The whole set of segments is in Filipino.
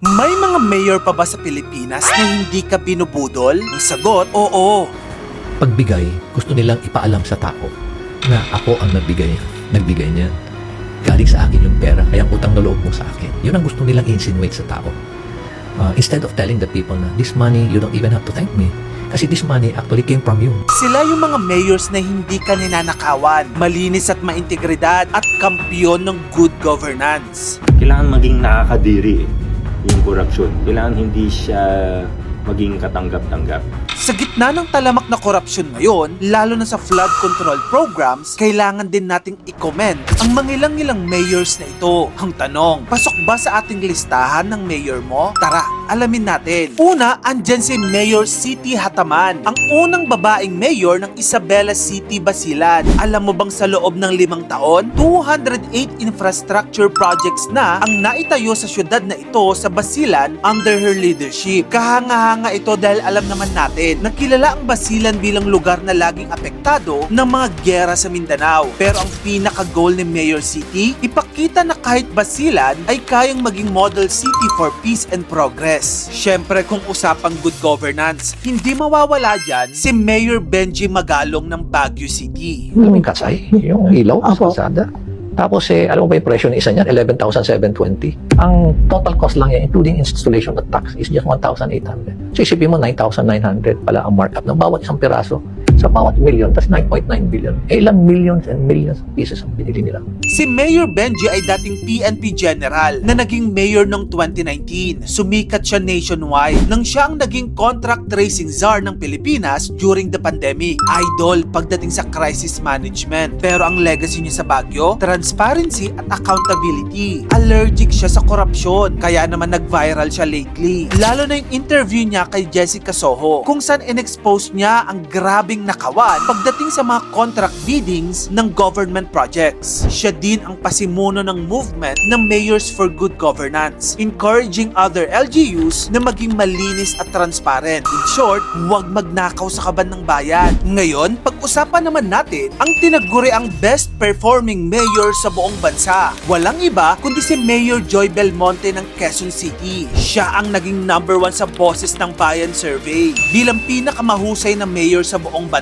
May mga mayor pa ba sa Pilipinas na hindi ka binubudol? Ang sagot, oo. pagbigay, gusto nilang ipaalam sa tao na ako ang nagbigay, nagbigay niyan. Galing sa akin yung pera, kaya ang utang na loob mo sa akin. Yun ang gusto nilang insinuate sa tao. Uh, instead of telling the people na this money, you don't even have to thank me. Kasi this money actually came from you. Sila yung mga mayors na hindi ka ninanakawan, malinis at maintegridad at kampyon ng good governance. kailangan maging nakakadiri eh, yung korupsyon. Kailangan hindi siya maging katanggap-tanggap. Sa ng talamak na korupsyon ngayon, lalo na sa flood control programs, kailangan din nating i-comment ang mangilang-ilang mayors na ito. Ang tanong, pasok ba sa ating listahan ng mayor mo? Tara, alamin natin. Una, andyan si Mayor City Hataman, ang unang babaeng mayor ng Isabela City, Basilan. Alam mo bang sa loob ng limang taon, 208 infrastructure projects na ang naitayo sa syudad na ito sa Basilan under her leadership. Kahanga-hanga ito dahil alam naman natin na kilala ang Basilan bilang lugar na laging apektado ng mga gyera sa Mindanao. Pero ang pinaka-goal ni Mayor City, ipakita na kahit Basilan ay kayang maging model city for peace and progress. Siyempre kung usapang good governance, hindi mawawala dyan si Mayor Benji Magalong ng Baguio City. Alam kasay, yung ilaw, sa kalsada. Tapos eh, alam mo ba yung presyo ng isa niyan? 11,720. Ang total cost lang yan, including installation at tax, is just 1,800. So isipin mo, 9,900 pala ang markup ng bawat isang piraso. Sa bawat million, that's 9.9 billion. Eh, ilang millions and millions of pieces ang binili nila. Si Mayor Benji ay dating PNP General na naging mayor noong 2019. Sumikat siya nationwide nang siya ang naging contract tracing czar ng Pilipinas during the pandemic. Idol pagdating sa crisis management. Pero ang legacy niya sa Baguio, transparency at accountability. Allergic siya sa korupsyon, kaya naman nag-viral siya lately. Lalo na yung interview niya kay Jessica Soho, kung saan in-expose niya ang grabing nakawan pagdating sa mga contract biddings ng government projects. Siya din ang pasimuno ng movement ng Mayors for Good Governance, encouraging other LGUs na maging malinis at transparent. In short, huwag magnakaw sa kaban ng bayan. Ngayon, pag-usapan naman natin ang tinaguri ang best performing mayor sa buong bansa. Walang iba kundi si Mayor Joy Belmonte ng Quezon City. Siya ang naging number one sa Boses ng Bayan Survey bilang pinakamahusay na mayor sa buong bansa.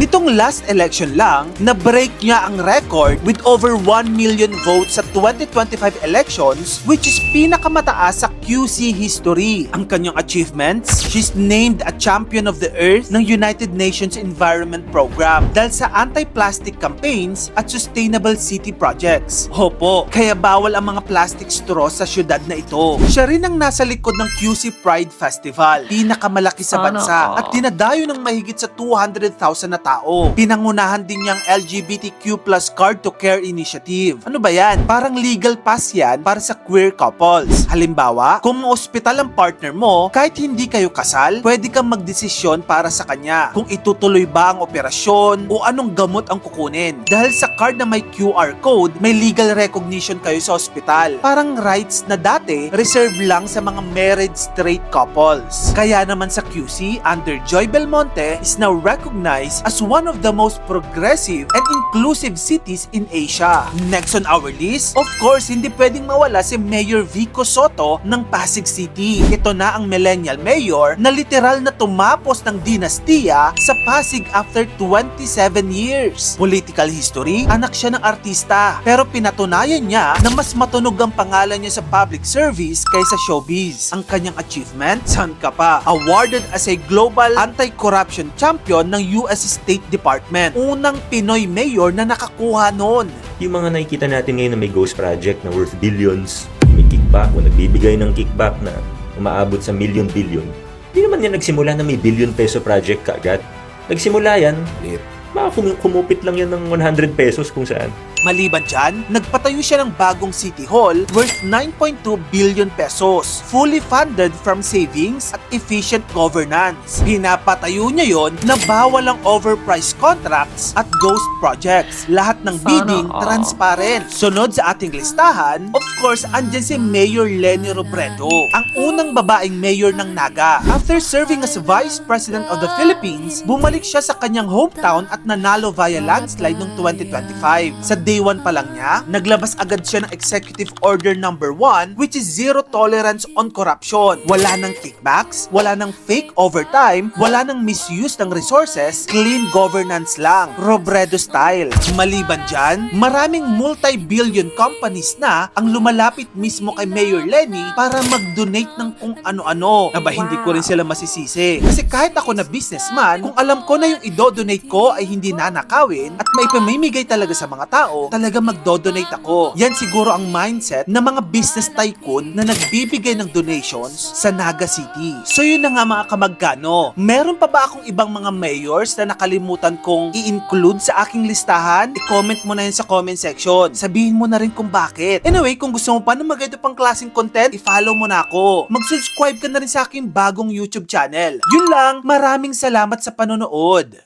Nitong last election lang, na-break niya ang record with over 1 million votes sa 2025 elections which is pinakamataas sa QC history. Ang kanyang achievements, she's named a champion of the earth ng United Nations Environment Program dahil sa anti-plastic campaigns at sustainable city projects. Opo, kaya bawal ang mga plastic straws sa syudad na ito. Siya rin ang nasa likod ng QC Pride Festival, pinakamalaki sa bansa at dinadayo ng mahigit sa 200,000 na tao. Pinangunahan din niyang LGBTQ plus Card to Care Initiative. Ano ba yan? Parang legal pass yan para sa queer couples. Halimbawa, kung ospital ang partner mo, kahit hindi kayo kasal, pwede kang magdesisyon para sa kanya kung itutuloy ba ang operasyon o anong gamot ang kukunin. Dahil sa card na may QR code, may legal recognition kayo sa ospital. Parang rights na dati, reserve lang sa mga married straight couples. Kaya naman sa QC, under Joy Belmonte is now recognized as one of the most progressive and inclusive cities in Asia. Next on our list, of course, hindi pwedeng mawala si Mayor Vico Soto ng Pasig City. Ito na ang millennial mayor na literal na tumapos ng dinastiya sa Pasig after 27 years. Political history, anak siya ng artista. Pero pinatunayan niya na mas matunog ang pangalan niya sa public service kaysa showbiz. Ang kanyang achievement, saan ka pa? Awarded as a Global Anti-Corruption Champion ng US State Department. Unang Pinoy mayor na nakakuha noon. Yung mga nakikita natin ngayon na may ghost project na worth billions, may kickback o nagbibigay ng kickback na umaabot sa million-billion, hindi naman yan nagsimula na may billion peso project kaagad. Nagsimula yan, kum- kumupit lang yan ng 100 pesos kung saan. Maliban dyan, nagpatayo siya ng bagong City Hall worth 9.2 billion pesos, fully funded from savings at efficient governance. Pinapatayo niya yon na bawal ang overpriced contracts at ghost projects. Lahat ng bidding transparent. Sunod sa ating listahan, of course, andyan si Mayor Lenny Robredo, ang unang babaeng mayor ng Naga. After serving as Vice President of the Philippines, bumalik siya sa kanyang hometown at nanalo via landslide noong 2025. Sa day one pa lang niya, naglabas agad siya ng Executive Order number 1 which is zero tolerance on corruption. Wala ng kickbacks, wala ng fake overtime, wala ng misuse ng resources, clean governance lang. Robredo style. Maliban dyan, maraming multi-billion companies na ang lumalapit mismo kay Mayor Lenny para mag-donate ng kung ano-ano. Aba, hindi ko rin sila masisisi. Kasi kahit ako na businessman, kung alam ko na yung ido-donate ko ay hindi nanakawin at may pamimigay talaga sa mga tao, talaga magdo-donate ako. Yan siguro ang mindset ng mga business tycoon na nagbibigay ng donations sa Naga City. So yun na nga mga kamagkano. Meron pa ba akong ibang mga mayors na nakalimutan kong i-include sa aking listahan? I-comment mo na yan sa comment section. Sabihin mo na rin kung bakit. Anyway, kung gusto mo pa ng maganda pang klaseng content, i-follow mo na ako. Mag-subscribe ka na rin sa aking bagong YouTube channel. Yun lang, maraming salamat sa panonood.